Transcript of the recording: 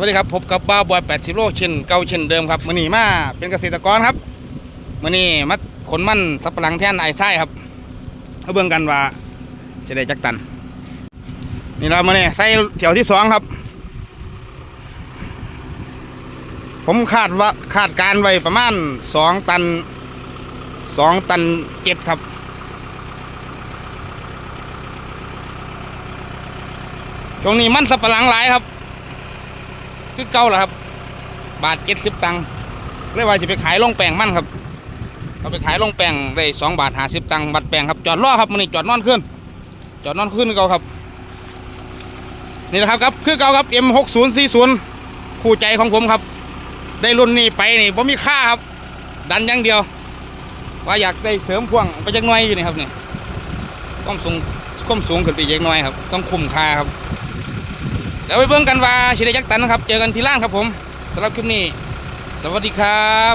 วัสดีครับพบกับบ้าบอย80 โลเช่นเก่าเช่นเดิมครับมื่อนี้มาเป็นเกษตรกรครับมื่อนี้มาขนมันสับปะหลังแท่นไอ้ไส้ครับมาเบิ่งกันว่าจะได้จักตัน นี่เรามาเนี่ยใส่แถวที่สองครับ ผมคาดว่าคาดการไว้ประมาณสองตันสองตันเจ็ดครับช่วงนี้มันสับปะหลังหลายครับ คือเก่าแหละครับ บาทเจ็ดสิบตังค์เรียกว่าจะไปขายลงแปลงมั่นครับเอาไปขายลงแปลงได้สองบาทห้าสิบตังค์บัตรแปลงครับจอดรอครับมันนี่จอดนอนขึ้น จอดนอนขึ้นเก่าครับ นี่นะครับครับคือเก่าครับ M 6 0 4 0คู่ใจของผมครับ ได้รุ่นนี้ไปนี่ผมมีค่าครับ ดันอย่างเดียว ว่าอยากได้เสริมพ่วงไปจักน่อยอยู่นี่ครับนี่ต้องสูงก้มสูงขึ้นไปอีกจักน่อยครับ ต้องคุ้มค่าครับ เดี๋ยวไปเบิ่งกันว่าชิได้ยักตันนะครับ เจอกันที่ล่างครับผมสำหรับคลิปนี้ สวัสดีครับ